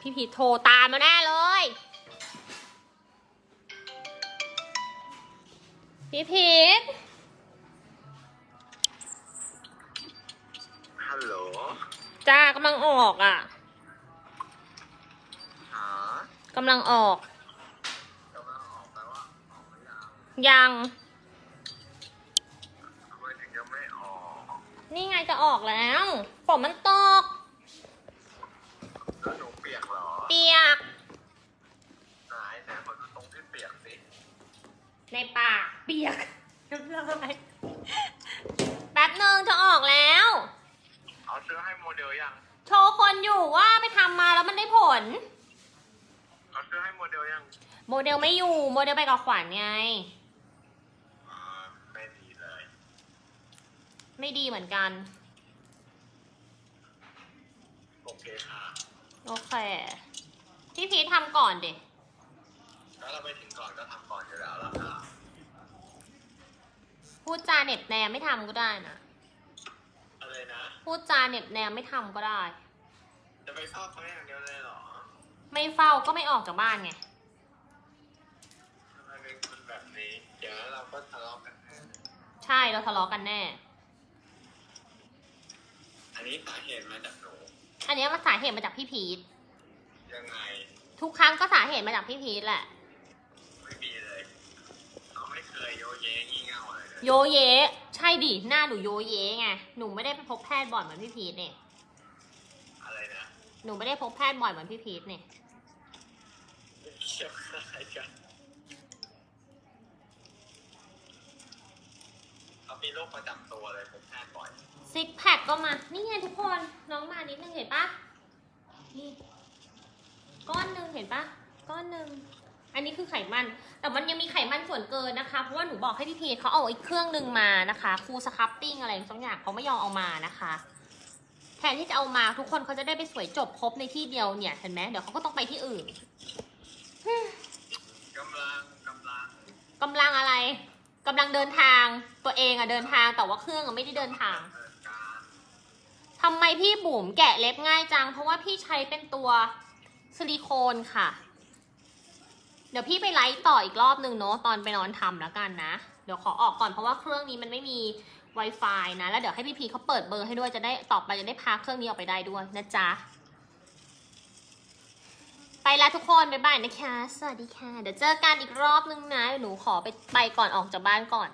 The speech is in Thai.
พี่พีทโทรตามมาแน่เลย พี่พีทฮัลโหลจ้ากำลังออกอะหากำลังออก กำลังออกแปลว่าออกหรือยังยังทำไมถึงยังไม่ออก นี่ไงจะออกแล้วฝนมันตก แล้วหนูเปียกเหรอ เปียก ไหนไหนขอดูตรงที่เปียกสิ ในปากเปียกน้ำลายแป๊บหนึ่งจะออกแล้ว เอาซื้อให้โมเดลยังโชว์คนอยู่ว่าไปทำมาแล้วมันได้ผล เอาซื้อให้โมเดลยังโมเดลไม่อยู่ โมเดลไปกับขวัญไง อ่าไม่ดีเลย ไม่ดีเหมือนกัน โอเคค่ะโอเค พี่พีททำก่อนเด็แล้วเราไปถึงก่อนก็ทำก่อนอยู่แล้วล่ะค่ะ พูดจาเหน็บแนมไม่ทำก็ได้นะ อะไรนะ พูดจาเหน็บแนมไม่ทำก็ได้ จะไปเฝ้าเขาอย่างเดียวเลยเหรอไม่เฝ้าก็ไม่ออกจากบ้านไง ทำไมเป็นคนแบบนี้ เดี๋ยวเราก็ทะเลาะกันแน่ใช่เราทะเลาะกันแน่ อันนี้สาเหตุมาจากหนูอันเนี้ยมันสาเหตุมาจากพี่พีทยังไงทุกครั้งก็สาเหตุมาจากพี่พีทแหละ ไม่มีเลยเขาไม่เคยโยเยงี่เง่าอะไรเลย โยเยใช่ดิ หน้าหนูโยเยไง หนูไม่ได้ไปพบแพทย์บ่อยเหมือนพี่พีทเนี่ย อะไรนะหนูไม่ได้พบแพทย์บ่อยเหมือนพี่พีทเนี่ย เกี่ยวอะไรกันเขามีโรคประจำตัวเลยผมแพทย์บ่อย ซิกแพคก็มา นี่ไงทุกคน น้องมานิดนึงเห็นปะนี่ก้อนหนึ่งเห็นปะก้อนหนึ่ง อันนี้คือไขมัน แต่มันยังมีไขมันส่วนเกินนะคะ เพราะว่าหนูบอกให้พี่พีทเขาเอาอีกเครื่องหนึ่งมานะคะครูสครับปิ้งอะไรสักอย่างเขาไม่ยอมเอามานะคะ แทนที่จะเอามาทุกคนเขาจะได้ไปสวยจบครบในที่เดียวเนี่ยเห็นไหมเดี๋ยวเขาก็ต้องไปที่อื่นกำลังกำลังกำลังอะไรกำลังเดินทางตัวเองอะเดินทางแต่ว่าเครื่องอะไม่ได้เดินทางทำไมพี่บุ๋มแกะเล็บง่ายจัง เพราะว่าพี่ใช้เป็นตัวซิลิโคนค่ะ เดี๋ยวพี่ไปไลฟ์ต่ออีกรอบนึงเนาะตอนไปนอนทำแล้วกันนะ เดี๋ยวขอออกก่อนเพราะว่าเครื่องนี้มันไม่มี Wi-Fi นะ แล้วเดี๋ยวให้พี่พีเขาเปิดเบอร์ให้ด้วยจะได้ต่อไปจะได้พาเครื่องนี้ออกไปได้ด้วยนะจ๊ะ ไปละทุกคนบ๊ายบายนะคะ สวัสดีค่ะ เดี๋ยวเจอกันอีกรอบนึงนะ หนูขอไปไปก่อนออกจากบ้านก่อน